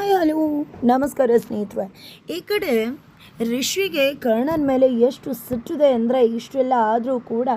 Hi hello ನಮಸ್ಕಾರ ಸ್ನೇಹಿತರೆ ಈ ಕಡೆ ರಿಷಿಗೆ ಕರ್ಣನ ಮೇಲೆ ಎಷ್ಟು ಸಿಟ್ಟಿದೆ ಅಂದರೆ ಇಷ್ಟೆಲ್ಲ ಆದರೂ ಕೂಡ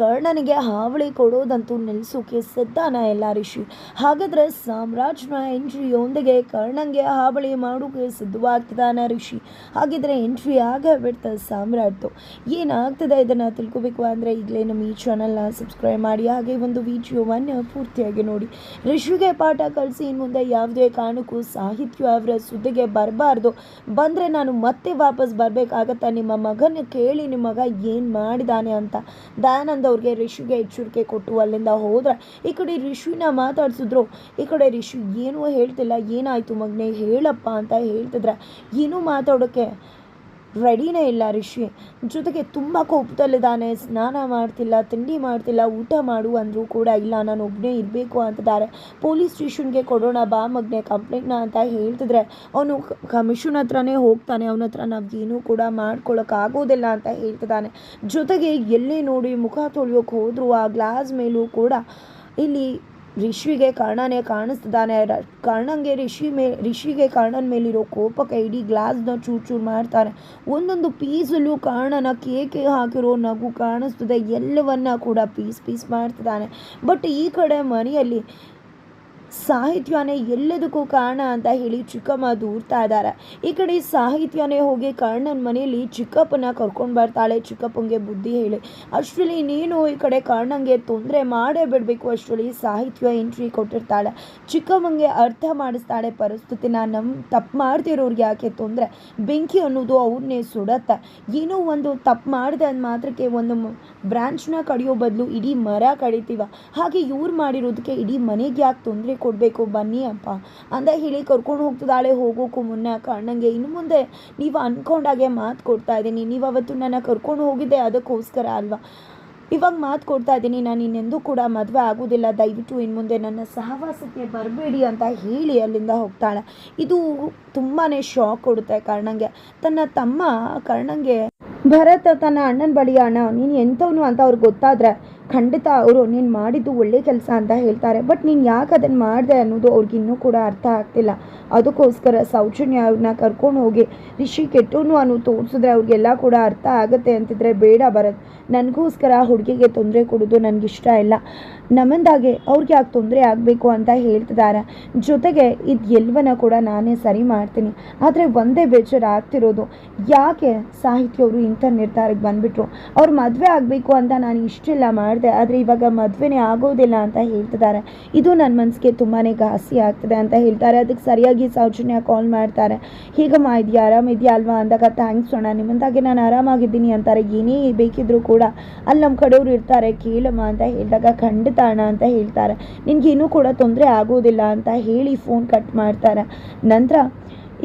ಕರ್ಣನಿಗೆ ಹಾವಳಿ ಕೊಡೋದಂತೂ ನಿಲ್ಲಿಸೋಕೆ ಸಿದ್ಧಾನ ಎಲ್ಲ ರಿಷಿ. ಹಾಗಾದರೆ ಸಾಮ್ರಾಜ್ನ ಎಂಟ್ರಿಯೊಂದಿಗೆ ಕರ್ಣನಿಗೆ ಹಾವಳಿ ಮಾಡೋಕೆ ಸಿದ್ಧವಾಗ್ತಿದ್ದಾನೆ ರಿಷಿ. ಹಾಗಿದ್ರೆ ಎಂಟ್ರಿ ಆಗೇ ಬಿಡ್ತ ಸಾಮ್ರಾಟ್ದು ಏನಾಗ್ತದೆ ಇದನ್ನು ತಿಳ್ಕೊಬೇಕು ಅಂದರೆ ಈಗಲೇ ನಮ್ಮ ಈ ಚಾನಲ್ನ ಸಬ್ಸ್ಕ್ರೈಬ್ ಮಾಡಿ, ಹಾಗೆ ಒಂದು ವಿಡಿಯೋವನ್ನು ಪೂರ್ತಿಯಾಗಿ ನೋಡಿ. ರಿಷಿಗೆ ಪಾಠ ಕಲಿಸಿ ಇನ್ನು ಮುಂದೆ ಯಾವುದೇ ಕಾರಣಕ್ಕೂ ಸಾಹಿತ್ಯ ಅವರ ಸುದ್ದಿಗೆ ಬರಬಾರ್ದು. ಬಂದರೆ ನಾನು ಮತ್ತೆ ವಾಪಸ್ ಬರಬೇಕಾಗತ್ತಾ? ನಿಮ್ಮ ಮಗನ ಕೇಳಿ ನಿಮ್ಮ ಮಗ ಏನು ಮಾಡಿದಾನೆ ಅಂತ. ದಯಾನಂದ್ ಅವ್ರಿಗೆ ರಿಷಿಗೆ ಎಚ್ಚರಿಕೆ ಕೊಟ್ಟು ಅಲ್ಲಿಂದ ಹೋದ್ರೆ ಈ ಕಡೆ ರಿಷಿನ ಮಾತಾಡ್ಸಿದ್ರು. ಈ ಕಡೆ ರಿಷಿ ಏನೂ ಹೇಳ್ತಿಲ್ಲ. ಏನಾಯಿತು ಮಗನೇ? ಹೇಳಪ್ಪ ಅಂತ ಹೇಳ್ತಿದ್ರೆ. ಏನೂ ಮಾತಾಡೋಕ್ಕೆ ರೆಡಿನೇ ಇಲ್ಲ ರಿಷಿ. ಜೊತೆಗೆ ತುಂಬ ಕೋಪದಲ್ಲಿದ್ದಾನೆ. ಸ್ನಾನ ಮಾಡ್ತಿಲ್ಲ, ತಿಂಡಿ ಮಾಡ್ತಿಲ್ಲ, ಊಟ ಮಾಡು ಅಂದರೂ ಕೂಡ ಇಲ್ಲ, ನಾನು ಒಬ್ಬನೇ ಇರಬೇಕು ಅಂತಿದ್ದಾರೆ ಪೊಲೀಸ್ ಸ್ಟೇಷನ್ಗೆ ಕೊಡೋಣ ಬಾ ಮಗ್ನೆ, ಕಂಪ್ಲೇಂಟ್ನ ಅಂತ ಹೇಳ್ತಿದ್ರೆ ಅವನು ಕಮಿಷನ್ ಹತ್ರನೇ ಹೋಗ್ತಾನೆ. ಅವನ ಹತ್ರ ನಾವು ಏನೂ ಕೂಡ ಮಾಡ್ಕೊಳ್ಳೋಕ್ಕಾಗೋದಿಲ್ಲ ಅಂತ ಹೇಳ್ತಿದ್ದಾನೆ. ಜೊತೆಗೆ ಎಲ್ಲಿ ನೋಡಿ ಮುಖ ತೊಳೆಯೋಕೆ ಹೋದರೂ ಆ ಗ್ಲಾಸ್ ಮೇಲೂ ಕೂಡ ಇಲ್ಲಿ ರಿಷಿಗೆ ಕರ್ಣನೇ ಕಾಣಿಸ್ತಿದ್ದಾನೆ. ಕರ್ಣಂಗೆ ರಿಷಿ ಮೇ, ರಿಷಿಗೆ ಕರ್ಣನ ಮೇಲಿರೋ ಕೋಪಕ್ಕೆ ಇಡೀ ಗ್ಲಾಸ್ನ ಚೂರು ಚೂರು ಮಾಡ್ತಾನೆ ಒಂದೊಂದು ಪೀಸಲ್ಲೂ ಕರ್ಣನ ಕೇಕೆ ಹಾಕಿರೋ ನಗು ಕಾಣಿಸ್ತದೆ. ಎಲ್ಲವನ್ನ ಕೂಡ ಪೀಸ್ ಪೀಸ್ ಮಾಡ್ತಿದ್ದಾನೆ ಬಟ್ ಈ ಕಡೆ ಮನೆಯಲ್ಲಿ ಸಾಹಿತ್ಯನೇ ಎಲ್ಲದಕ್ಕೂ ಕಾರಣ ಅಂತ ಹೇಳಿ ಚಿಕ್ಕಮ್ಮ ದೂರ್ತಾ ಇದ್ದಾರೆ. ಈ ಕಡೆ ಸಾಹಿತ್ಯನೇ ಹೋಗಿ ಕರ್ಣನ ಮನೆಯಲ್ಲಿ ಚಿಕ್ಕಪ್ಪನ ಕರ್ಕೊಂಡು ಬರ್ತಾಳೆ. ಚಿಕ್ಕಪ್ಪಂಗೆ ಬುದ್ಧಿ ಹೇಳಿ, ಅಷ್ಟರಲ್ಲಿ ನೀನು ಈ ಕಡೆ ಕರ್ಣಂಗೆ ತೊಂದರೆ ಮಾಡೇ ಬಿಡಬೇಕು. ಅಷ್ಟರಲ್ಲಿ ಸಾಹಿತ್ಯ ಎಂಟ್ರಿ ಕೊಟ್ಟಿರ್ತಾಳೆ. ಚಿಕ್ಕಮ್ಮಂಗೆ ಅರ್ಥ ಮಾಡಿಸ್ತಾಳೆ. ಪರಿಸ್ಥಿತಿನ ನಮ್ಮ ತಪ್ಪು ಮಾಡ್ತಿರೋರಿಗೆ ಯಾಕೆ ತೊಂದರೆ? ಬೆಂಕಿ ಅನ್ನೋದು ಅವ್ರನ್ನೇ ಸುಡತ್ತೆ. ಏನೋ ಒಂದು ತಪ್ಪು ಮಾಡಿದೆ ಅಂದ ಮಾತ್ರಕ್ಕೆ ಒಂದು ಬ್ರಾಂಚ್ನ ಕಡಿಯೋ ಬದಲು ಇಡೀ ಮರ ಕಡಿತೀವ. ಹಾಗೆ ಇವ್ರು ಮಾಡಿರೋದಕ್ಕೆ ಇಡೀ ಮನೆಗೆ ಯಾಕೆ ತೊಂದರೆ ಕೊಡಬೇಕು, ಬನ್ನಿ ಅಪ್ಪ. ಅಂತ ಹೇಳಿ ಕರ್ಕೊಂಡು ಹೋಗ್ತಿದ್ದಾಳೆ. ಹೋಗೋಕ್ಕೂ ಮುನ್ನ ಕಣ್ಣಂಗೆ ಇನ್ನು ಮುಂದೆ ನೀವು ಅಂದ್ಕೊಂಡಾಗೆ ಮಾತು ಕೊಡ್ತಾ ಇದ್ದೀನಿ. ನೀವು ಅವತ್ತು ನನ್ನ ಕರ್ಕೊಂಡು ಹೋಗಿದ್ದೆ, ಅದಕ್ಕೋಸ್ಕರ ಅಲ್ವಾ? ಇವಾಗ ಮಾತು ಕೊಡ್ತಾ ಇದ್ದೀನಿ. ನಾನು ಇನ್ನೆಂದೂ ಕೂಡ ಮದುವೆ ಆಗೋದಿಲ್ಲ. ದಯವಿಟ್ಟು ಇನ್ನು ಮುಂದೆ ನನ್ನ ಸಹವಾಸಕ್ಕೆ ಬರಬೇಡಿ ಅಂತ ಹೇಳಿ ಅಲ್ಲಿಂದ ಹೋಗ್ತಾಳೆ. ಇದು ತುಂಬಾ ಶಾಕ್ ಕೊಡುತ್ತೆ ಕರ್ಣಂಗೆ. ತನ್ನ ತಮ್ಮ ಕರ್ಣಂಗೆ, ಭರತ ತನ್ನ ಅಣ್ಣನ ಬಳಿ, ಅಣ್ಣ, ನೀನು ಎಂಥವನು ಅಂತ ಅವ್ರಿಗೆ ಗೊತ್ತಾದರೆ ಖಂಡಿತ ಅವರು, ನೀನು ಮಾಡಿದ್ದು ಒಳ್ಳೆ ಕೆಲಸ ಅಂತ ಹೇಳ್ತಾರೆ, ಬಟ್ ನೀನು ಯಾಕೆ ಅದನ್ನು ಮಾಡಿದೆ ಅನ್ನೋದು ಅವ್ರಿಗೆ ಇನ್ನೂ ಕೂಡ ಅರ್ಥ ಆಗ್ತಿಲ್ಲ. ಅದಕ್ಕೋಸ್ಕರ ಸೌಜನ್ಯ ಅವ್ರನ್ನ ಕರ್ಕೊಂಡು ಹೋಗಿ, ರಿಷಿ ಕೆಟ್ಟನು ಅನ್ನೋ ತೋರಿಸಿದ್ರೆ ಅವ್ರಿಗೆಲ್ಲ ಕೂಡ ಅರ್ಥ ಆಗುತ್ತೆ ಅಂತಿದ್ರೆ ಬೇಡ ಭರತ್. ನನಗೋಸ್ಕರ ಹುಡುಗಿಗೆ ತೊಂದರೆ ಕೊಡೋದು ನನಗಿಷ್ಟ ಇಲ್ಲ. ನಮ್ಮಂದಾಗೆ ಅವ್ರಿಗೆ ಯಾಕೆ ತೊಂದರೆ ಆಗಬೇಕು ಅಂತ ಹೇಳ್ತಿದ್ದಾರೆ ಜೊತೆಗೆ ಇದು ಎಲ್ಲವನ್ನ ಕೂಡ ನಾನೇ ಸರಿ ಮಾಡ್ತೀನಿ. ಆದರೆ ಒಂದೇ ಬೇಜಾರು ಆಗ್ತಿರೋದು. ಯಾಕೆ ಸಾಹಿತ್ಯ ಅವರು ಇಂಥ ನಿರ್ಧಾರಕ್ಕೆ ಬಂದುಬಿಟ್ರು? ಅವ್ರು ಮದುವೆ ಆಗಬೇಕು ಅಂತ ನಾನು ಇಷ್ಟೆಲ್ಲ ಮಾಡಿದೆ, ಆದರೆ ಇವಾಗ ಮದುವೆನೇ ಆಗೋದಿಲ್ಲ ಅಂತ ಹೇಳ್ತಿದ್ದಾರೆ. ಇದು ನನ್ನ ಮನಸ್ಸಿಗೆ ತುಂಬಾ ಘಾಸಿ ಆಗ್ತದೆ ಅಂತ ಹೇಳ್ತಾರೆ. ಅದಕ್ಕೆ ಸರಿಯಾಗಿ ಸೌಜನ್ಯ ಕಾಲ್ ಮಾಡ್ತಾರೆ. ಹೇಗಮ್ಮ ಇದೆಯಾ ಆರಾಮಿದೆಯಾ ಅಲ್ವಾ? ಅಂದಾಗ, ಥ್ಯಾಂಕ್ಸ್ ಅಣ್ಣ ನಿಮ್ಮಂದಾಗೆ ನಾನು ಆರಾಮಾಗಿದ್ದೀನಿ ಅಂತಾರೆ. ಏನೇ ಬೇಕಿದ್ರೂ ಕೂಡ ಅಲ್ಲಿ ನಮ್ಮ ಕಡೆಯವ್ರು ಇರ್ತಾರೆ. ಕೇಳಮ್ಮ ಅಂತ ಹೇಳಿದಾಗ, ಖಂಡಿತ ಅಣ್ಣ ಅಂತ ಹೇಳ್ತಾರೆ. ನಿನಗೇನೂ ಕೂಡ ತೊಂದರೆ ಆಗೋದಿಲ್ಲ ಅಂತ ಹೇಳಿ ಫೋನ್ ಕಟ್ ಮಾಡ್ತಾರೆ. ನಂತರ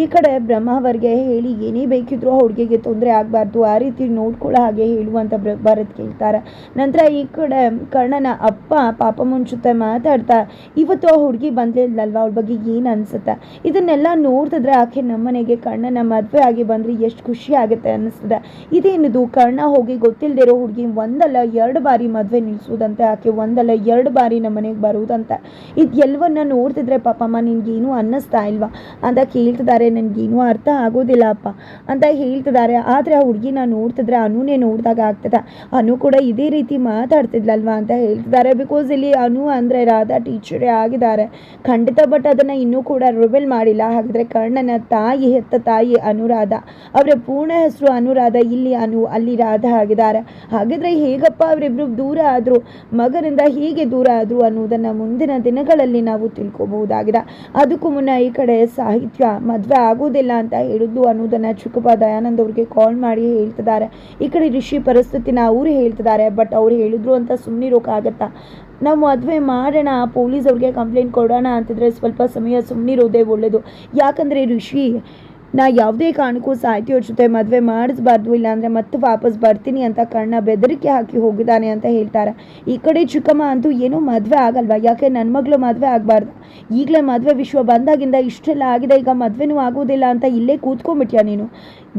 ಈ ಕಡೆ ಬ್ರಹ್ಮಾವರ್ಗೆ ಹೇಳಿ, ಏನೇ ಬೇಕಿದ್ರು ಹುಡುಗಿಗೆ ತೊಂದರೆ ಆಗಬಾರ್ದು, ಆ ರೀತಿ ನೋಡ್ಕೊಳ್ಳೋ ಹಾಗೆ ಹೇಳುವಂತ ಭರತ್ ಕೇಳ್ತಾರೆ. ನಂತರ ಈ ಕಡೆ ಕರ್ಣನ ಅಪ್ಪ ಪಾಪಮ್ಮನ ಜೊತೆ ಮಾತಾಡ್ತಾ, ಇವತ್ತು ಆ ಹುಡುಗಿ ಬಂದಿಲ್ಲಲ್ವ? ಅವಳ ಬಗ್ಗೆ ಏನು ಅನಿಸುತ್ತೆ? ಇದನ್ನೆಲ್ಲ ನೋಡ್ತಿದ್ರೆ ಆಕೆ ನಮ್ಮನೆಗೆ ಕರ್ಣನ ಮದುವೆ ಆಗಿ ಬಂದರೆ ಎಷ್ಟು ಖುಷಿ ಆಗುತ್ತೆ ಅನ್ನಿಸ್ತದೆ ಇದೇನಿದು? ಕರ್ಣ ಹೋಗಿ ಗೊತ್ತಿಲ್ಲದಿರೋ ಹುಡುಗಿ ಒಂದಲ್ಲ ಎರಡು ಬಾರಿ ಮದುವೆ ನಿಲ್ಲಿಸೋದಂತೆ ಆಕೆ ಒಂದಲ್ಲ ಎರಡು ಬಾರಿ ನಮ್ಮ ಮನೆಗೆ ಬರುವುದಂತೆ ಇದು ಎಲ್ಲವನ್ನ ನೋಡ್ತಿದ್ರೆ ಪಾಪಮ್ಮ ನಿನ್ಗೇನು ಅನ್ನಿಸ್ತಾ ಇಲ್ವಾ? ಅಂತ ಕೇಳ್ತಿದ್ದಾರೆ ನನಗೇನು ಅರ್ಥ ಆಗೋದಿಲ್ಲ ಅಪ್ಪ ಅಂತ ಹೇಳ್ತಿದ್ದಾರೆ. ಆದರೆ ಆ ಹುಡುಗಿನ ನೋಡ್ತಿದ್ರೆ ಅನುನೇ ನೋಡಿದಾಗ ಆಗ್ತದೆ. ಅನು ಕೂಡ ಇದೇ ರೀತಿ ಮಾತಾಡ್ತಿದ್ಲಲ್ವಾ ಅಂತ ಹೇಳ್ತಿದ್ದಾರೆ. ಬಿಕಾಸ್ ಇಲ್ಲಿ ಅನು ಅಂದರೆ ರಾಧಾ ಟೀಚರೇ ಆಗಿದ್ದಾರೆ. ಖಂಡಿತ ಬಟ್ ಅದನ್ನು ಇನ್ನೂ ಕೂಡ ರಿವೆಲ್ ಮಾಡಿಲ್ಲ. ಹಾಗಾದರೆ ಕರ್ಣನ ತಾಯಿ ಹೆತ್ತ ತಾಯಿ ಅನುರಾಧ, ಅವರ ಪೂರ್ಣ ಹೆಸರು ಅನುರಾಧ, ಇಲ್ಲಿ ಅನು, ಅಲ್ಲಿ ರಾಧಾ ಆಗಿದ್ದಾರೆ. ಹಾಗಿದ್ರೆ ಹೇಗಪ್ಪ ಅವರಿಬ್ಬರು ದೂರ ಆದರು? ಮಗನಿಂದ ಹೀಗೆ ದೂರ ಆದರು ಅನ್ನೋದನ್ನು ಮುಂದಿನ ದಿನಗಳಲ್ಲಿ ನಾವು ತಿಳ್ಕೋಬಹುದಾಗಿದೆ. ಅದಕ್ಕೂ ಮುನ್ನ ಈ ಕಡೆ ಸಾಹಿತ್ಯ, ಮದುವೆ ಆಗೋದಿಲ್ಲ ಅಂತ ಹೇಳಿದ್ದು ಅನ್ನೋದನ್ನು ಚಿಕ್ಕಪ್ಪ ದಯಾನಂದ್ ಅವ್ರಿಗೆ ಕಾಲ್ ಮಾಡಿ ಹೇಳ್ತಿದ್ದಾರೆ. ಈ ಕಡೆ ರಿಷಿ ಪರಿಸ್ಥಿತಿನ ಅವರು ಹೇಳ್ತಿದ್ದಾರೆ ಬಟ್ ಅವ್ರು ಹೇಳಿದ್ರು ಅಂತ ಸುಮ್ಮನಿರೋಕ್ಕಾಗತ್ತಾ ನಾವು ಮದುವೆ ಮಾಡೋಣ, ಪೊಲೀಸ್ ಅವ್ರಿಗೆ ಕಂಪ್ಲೇಂಟ್ ಕೊಡೋಣ ಅಂತಿದ್ರೆ ಸ್ವಲ್ಪ ಸಮಯ ಸುಮ್ಮನಿರೋದೇ ಒಳ್ಳೆಯದು ಯಾಕಂದರೆ ಋಷಿ ನಾ ಯಾವುದೇ ಕಾರಣಕ್ಕೂ ಸಾಹಿತಿಯವ್ರ ಜೊತೆ ಮದುವೆ ಮಾಡಿಸ್ಬಾರ್ದು, ಇಲ್ಲಾಂದರೆ ಮತ್ತೆ ವಾಪಸ್ ಬರ್ತೀನಿ ಅಂತ ಕಣ್ಣ ಬೆದರಿಕೆ ಹಾಕಿ ಹೋಗಿದ್ದಾನೆ ಅಂತ ಹೇಳ್ತಾರೆ. ಈ ಕಡೆ ಚಿಕ್ಕಮ್ಮ ಅಂತೂ ಏನೂ ಮದುವೆ ಆಗಲ್ವಾ? ಯಾಕೆ ನನ್ನ ಮಗಳು ಮದುವೆ ಆಗಬಾರ್ದು? ಈಗಲೇ ಮದುವೆ ವಿಶ್ವ ಬಂದಾಗಿಂದ ಇಷ್ಟೆಲ್ಲ ಆಗಿದೆ, ಈಗ ಮದುವೆನೂ ಆಗೋದಿಲ್ಲ ಅಂತ ಇಲ್ಲೇ ಕೂತ್ಕೊಂಡ್ಬಿಟ್ಯಾ ನೀನು?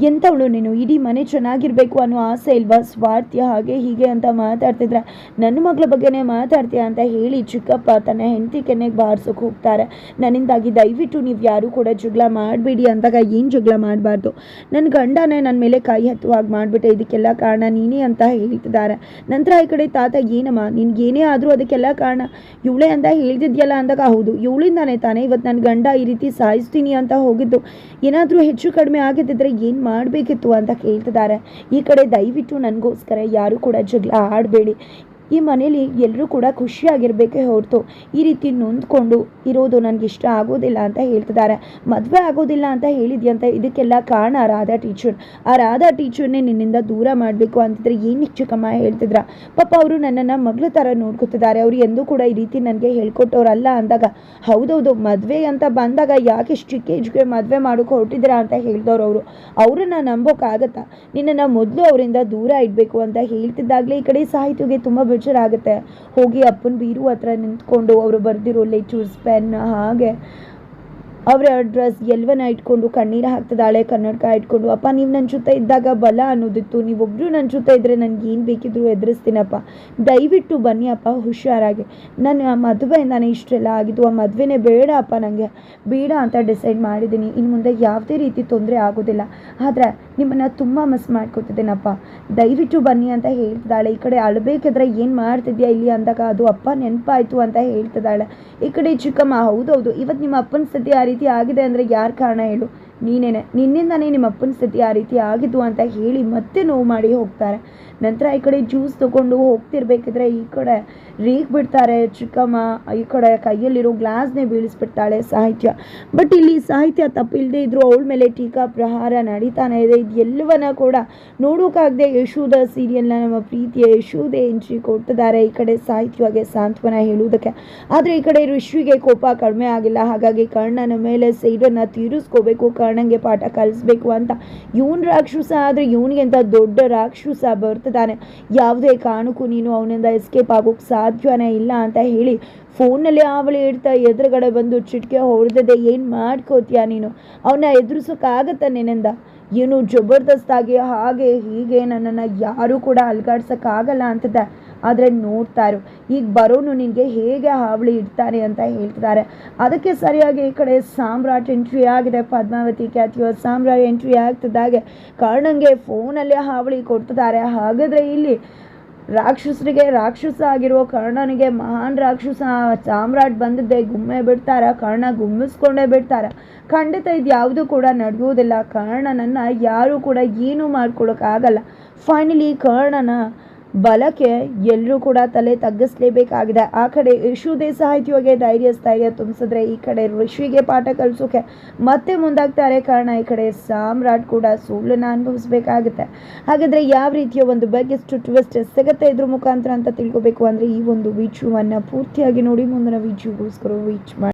ಎಂಥವಳು ನೀನು? ಇಡೀ ಮನೆ ಚೆನ್ನಾಗಿರಬೇಕು ಅನ್ನೋ ಆಸೆ ಇಲ್ವಾ? ಸ್ವಾರ್ಥ್ಯ ಹಾಗೆ ಹೀಗೆ ಅಂತ ಮಾತಾಡ್ತಿದ್ರೆ ನನ್ನ ಮಗಳ ಬಗ್ಗೆನೇ ಮಾತಾಡ್ತೀಯ ಅಂತ ಹೇಳಿ ಚಿಕ್ಕಪ್ಪ ತನ್ನ ಹೆಂಡತಿ ಕೆನೆಗೆ ಬಾರಿಸೋಕೆ ಹೋಗ್ತಾರೆ. ನನ್ನಿಂದಾಗಿ ದಯವಿಟ್ಟು ನೀವು ಯಾರೂ ಕೂಡ ಜಗಳ ಮಾಡಬೇಡಿ ಅಂದಾಗ ಏನು ಜಗಳ ಮಾಡಬಾರ್ದು? ನನ್ನ ಗಂಡನೇ ನನ್ನ ಮೇಲೆ ಕೈ ಹತ್ತುವಾಗ ಮಾಡಿಬಿಟ್ಟೆ ಇದಕ್ಕೆಲ್ಲ ಕಾರಣ ನೀನೇ ಅಂತ ಹೇಳ್ತಿದ್ದಾರೆ. ನಂತರ ಈ ಕಡೆ ತಾತ, ಏನಮ್ಮ ನಿನಗೇನೇ ಆದರೂ ಅದಕ್ಕೆಲ್ಲ ಕಾರಣ? ಇವಳೇ ಅಂತ ಹೇಳ್ತಿದ್ಯಲ್ಲ ಅಂದಾಗ ಹೌದು. ಇವಳಿಂದಾನೇ ತಾನೇ ಇವತ್ತು ನನ್ನ ಗಂಡ ಈ ರೀತಿ ಸಾಯಿಸ್ತೀನಿ ಅಂತ ಹೋಗಿದ್ದು. ಏನಾದರೂ ಹೆಚ್ಚು ಕಡಿಮೆ ಆಗಿದ್ದಿದ್ರೆ ಏನು ಮಾಡಬೇಕಿತ್ತು? ಅಂತ ಕೇಳ್ತಿದ್ದಾರೆ. ಈ ಕಡೆ ದಯವಿಟ್ಟು ನನಗೋಸ್ಕರ ಯಾರು ಕೂಡ ಜಗಳ ಆಡಬೇಡಿ. ಈ ಮನೇಲಿ ಎಲ್ಲರೂ ಕೂಡ ಖುಷಿಯಾಗಿರಬೇಕೇ ಹೊರತು ಈ ರೀತಿ ನೊಂದ್ಕೊಂಡು ಇರೋದು ನನಗೆ ಇಷ್ಟ ಆಗೋದಿಲ್ಲ ಅಂತ ಹೇಳ್ತಿದ್ದಾರೆ. ಮದುವೆ ಆಗೋದಿಲ್ಲ ಅಂತ ಹೇಳಿದ್ಯಂತ. ಇದಕ್ಕೆಲ್ಲ ಕಾರಣ ರಾಧಾ ಟೀಚರ್. ಆ ರಾಧಾ ಟೀಚರ್ನೇ ನಿನ್ನಿಂದ ದೂರ ಮಾಡಬೇಕು ಅಂತಿದ್ರೆ ಏನು ಚಿಕ್ಕಮ್ಮ ಹೇಳ್ತಿದ್ರ? ಪಾಪ ಅವರು ನನ್ನನ್ನು ಮಗಳ ಥರ ನೋಡ್ಕೊತಿದ್ದಾರೆ. ಅವರು ಎಂದೂ ಕೂಡ ಈ ರೀತಿ ನನಗೆ ಹೇಳ್ಕೊಟ್ಟವ್ರಲ್ಲ ಅಂದಾಗ. ಹೌದೌದು, ಮದುವೆ ಅಂತ ಬಂದಾಗ ಯಾಕೆ ಚಿಕ್ಕ ಏಜ್ಗೆ ಮದುವೆ ಮಾಡೋಕೆ ಹೊರಟಿದ್ದೀರಾ ಅಂತ ಹೇಳ್ದವ್ರು ಅವರು. ಅವ್ರನ್ನ ನಂಬೋಕ್ಕಾಗತ್ತಾ ನಿನ್ನನ್ನು ಮೊದಲು ಅವರಿಂದ ದೂರ ಇಡಬೇಕು ಅಂತ ಹೇಳ್ತಿದ್ದಾಗಲೇ ಈ ಕಡೆ ಸಾಹಿತ್ಯಗೆ ತುಂಬ ಬೇಜಾರಾಗುತ್ತೆ ಹೋಗಿ ಅಪ್ಪನ ಬೀರು ಹತ್ರ ನಿಂತ್ಕೊಂಡು ಅವರು ಬರೆದಿರೋ ಲೆಚೂರ್ಸ್ ಪೆನ್ ಹಾಗೆ ಅವರ ಡ್ರೆಸ್ ಎಲ್ಲವನ್ನ ಇಟ್ಕೊಂಡು, ಕಣ್ಣೀರು ಹಾಕ್ತಿದ್ದಾಳೆ, ಕನ್ನಡಕ ಇಟ್ಕೊಂಡು, ಅಪ್ಪ, ನೀವು ನನ್ನ ಜೊತೆ ಇದ್ದಾಗ ಬಲ ಅನ್ನೋದಿತ್ತು. ನೀವೊಬ್ಬರು ನನ್ನ ಜೊತೆ ಇದ್ದರೆ ನನಗೆ ಏನು ಬೇಕಿದ್ರು ಎದುರಿಸ್ತೀನಪ್ಪ. ದಯವಿಟ್ಟು ಬನ್ನಿ ಅಪ್ಪ, ಹುಷಾರಾಗಿ. ನನ್ನ ಮದುವೆಯಿಂದಾನೆ ಇಷ್ಟೆಲ್ಲ ಆಗಿದ್ದು, ಆ ಮದುವೆನೇ ಬೇಡ ಅಪ್ಪ ನನಗೆ ಬೇಡ ಅಂತ ಡಿಸೈಡ್ ಮಾಡಿದ್ದೀನಿ ಇನ್ನು ಮುಂದೆ ಯಾವುದೇ ರೀತಿ ತೊಂದರೆ ಆಗೋದಿಲ್ಲ. ಆದರೆ ನಿಮ್ಮನ್ನು ತುಂಬ ಮಿಸ್ ಮಾಡ್ಕೊತಿದ್ದೀನಪ್ಪ. ದಯವಿಟ್ಟು ಬನ್ನಿ ಅಂತ ಹೇಳ್ತಿದ್ದಾಳೆ. ಈ ಕಡೆ ಅಳಬೇಕಿದ್ರೆ ಏನು ಮಾಡ್ತಿದ್ಯಾ ಇಲ್ಲಿ ಅಂದಾಗ, ಅದು ಅಪ್ಪ ನೆನಪಾಯಿತು ಅಂತ ಹೇಳ್ತಿದ್ದಾಳೆ. ಈ ಕಡೆ ಚಿಕ್ಕಮ್ಮ, ಹೌದೌದು. ಇವತ್ತು ನಿಮ್ಮ ಅಪ್ಪನ ಸ್ಥಿತಿ ಆ ಆಗಿದೆ ಅಂದರೆ ಯಾರು ಕಾರಣ ಹೇಳು. ನೀನೇನೆ, ನಿನ್ನಿಂದನೇ ನಿಮ್ಮ ಅಪ್ಪನ ಸ್ಥಿತಿ ಆ ರೀತಿ ಆಗಿದ್ದು ಅಂತ ಹೇಳಿ ಮತ್ತೆ ನೋವು ಮಾಡಿ ಹೋಗ್ತಾರೆ. ನಂತರ ಈ ಕಡೆ ಜ್ಯೂಸ್ ತೊಗೊಂಡು ಹೋಗ್ತಿರ್ಬೇಕಿದ್ರೆ ಈ ಕಡೆ ರೀಗ್ ಬಿಡ್ತಾರೆ ಚಿಕ್ಕಮ್ಮ, ಈ ಕಡೆ ಕೈಯಲ್ಲಿರೋ ಗ್ಲಾಸ್ನೇ ಬೀಳಿಸ್ಬಿಡ್ತಾಳೆ ಸಾಹಿತ್ಯ. ಬಟ್ ಇಲ್ಲಿ ಸಾಹಿತ್ಯ ತಪ್ಪಿಲ್ಲದೆ ಇದ್ರು ಅವಳ ಮೇಲೆ ಟೀಕಾ ಪ್ರಹಾರ ನಡೀತಾನೆ ಇದೆ. ಇದು ಎಲ್ಲವನ್ನ ಕೂಡ ನೋಡೋಕ್ಕಾಗದೆ ಯಶೋದ ಸೀರಿಯಲ್ನ ನಮ್ಮ ಪ್ರೀತಿಯ ಯಶೋದೆ ಎಂಟ್ರಿ ಕೊಟ್ಟಿದ್ದಾರೆ. ಈ ಕಡೆ ಸಾಹಿತ್ಯವಾಗಿ ಸಾಂತ್ವನ ಹೇಳುವುದಕ್ಕೆ. ಆದರೆ ಈ ಕಡೆ ಋಷಿಗೆ ಕೋಪ ಕಡಿಮೆ ಆಗಿಲ್ಲ. ಹಾಗಾಗಿ ಕರ್ಣನ ಮೇಲೆ ಸೈಡನ್ನು ತೀರಿಸ್ಕೋಬೇಕು. ಕರ್ಣಂಗೆ ಪಾಠ ಕಲಿಸ್ಬೇಕು ಅಂತ. ಇವನ್ ರಾಕ್ಷಸ ಆದರೆ ಅಂತ ದೊಡ್ಡ ರಾಕ್ಷಸ ಬರ್ತದಾನೆ ಯಾವುದೇ ಕಾರಣಕ್ಕೂ ನೀನು ಅವನಿಂದ ಎಸ್ಕೇಪ್ ಆಗೋಕೆ ಸಾಧ್ಯನೇ ಇಲ್ಲ ಅಂತ ಹೇಳಿ ಫೋನಲ್ಲಿ ಆವಳಿ ಇಡ್ತಾ ಎದುರುಗಡೆ ಬಂದು ಚಿಟಿಕೆ ಹೊಡೆದದೆ. ಏನು ಮಾಡ್ಕೋತೀಯ ನೀನು? ಅವನ್ನ ಎದುರಿಸೋಕ್ಕಾಗತ್ತ ನಿನ್ನಿಂದ? ಏನು ಜಬರ್ದಸ್ತಾಗಿ ಹಾಗೆ ಹೀಗೆ ನನ್ನನ್ನು ಯಾರೂ ಕೂಡ ಅಲ್ಗಾಡ್ಸೋಕ್ಕಾಗಲ್ಲ ಅಂತದೆ ಆದರೆ ನೋಡ್ತಾ ಇರು. ಈಗ ಬರೋನು ನಿನಗೆ ಹೇಗೆ ಹಾವಳಿ ಇಡ್ತಾನೆ ಅಂತ ಹೇಳ್ತಿದ್ದಾರೆ ಅದಕ್ಕೆ ಸರಿಯಾಗಿ ಈ ಕಡೆ ಸಾಮ್ರಾಟ್ ಎಂಟ್ರಿ ಆಗಿದೆ. ಪದ್ಮಾವತಿ ಖ್ಯಾತಿಯೋ ಸಾಮ್ರಾಟ್ ಎಂಟ್ರಿ ಆಗ್ತಿದ್ದಾಗೆ. ಕರ್ಣಂಗೆ ಫೋನಲ್ಲೇ ಹಾವಳಿ ಕೊಡ್ತಿದ್ದಾರೆ. ಹಾಗಾದರೆ ಇಲ್ಲಿ ರಾಕ್ಷಸರಿಗೆ ರಾಕ್ಷಸ ಆಗಿರೋ ಕರ್ಣನಿಗೆ ಮಹಾನ್ ರಾಕ್ಷಸ ಸಾಮ್ರಾಟ್ ಬಂದಿದ್ದೆ ಗುಮ್ಮೆ ಬಿಡ್ತಾರ? ಕರ್ಣ ಗುಮ್ಮಿಸ್ಕೊಂಡೇ ಬಿಡ್ತಾರ? ಖಂಡಿತ ಇದು ಯಾವುದೂ ಕೂಡ ನಡೆಯುವುದಿಲ್ಲ. ಕರ್ಣನನ್ನು ಯಾರೂ ಕೂಡ ಏನೂ ಮಾಡ್ಕೊಳಕ್ಕಾಗಲ್ಲ. ಫೈನಲಿ ಕರ್ಣನ ಬಲಕ್ಕೆ ಎಲ್ಲರೂ ಕೂಡ ತಲೆ ತಗ್ಗಿಸ್ಲೇಬೇಕಾಗಿದೆ. ಆ ಕಡೆ ಯಶುದೇ ಸಾಹಿತ್ಯವಾಗಿ ಧೈರ್ಯ, ಸ್ಥೈರ್ಯ ತುಂಬಿಸಿದ್ರೆ ಈ ಕಡೆ ಋಷಿಗೆ ಪಾಠ ಕಲಿಸೋಕೆ ಮತ್ತೆ ಮುಂದಾಗ್ತಾರೆ. ಕಾರಣ ಈ ಕಡೆ ಸಾಮ್ರಾಟ್ ಕೂಡ ಸುಳ್ಳನ್ನ ಅನುಭವಿಸ್ಬೇಕಾಗುತ್ತೆ. ಹಾಗಾದ್ರೆ ಯಾವ ರೀತಿಯ ಒಂದು ಬೆಗ್ಗೆಸ್ಟ್ ಟ್ವಿಸ್ಟ್ ಸಿಗುತ್ತೆ ಇದ್ರ ಮುಖಾಂತರ ಅಂತ ತಿಳ್ಕೊಬೇಕು. ಅಂದ್ರೆ ಈ ಒಂದು ವಿಡಿಯೋವನ್ನು ಪೂರ್ತಿಯಾಗಿ ನೋಡಿ ಮುಂದಿನ ವಿಡಿಯೋಗೋಸ್ಕರ ವೀಚ್ ಮಾಡಿ.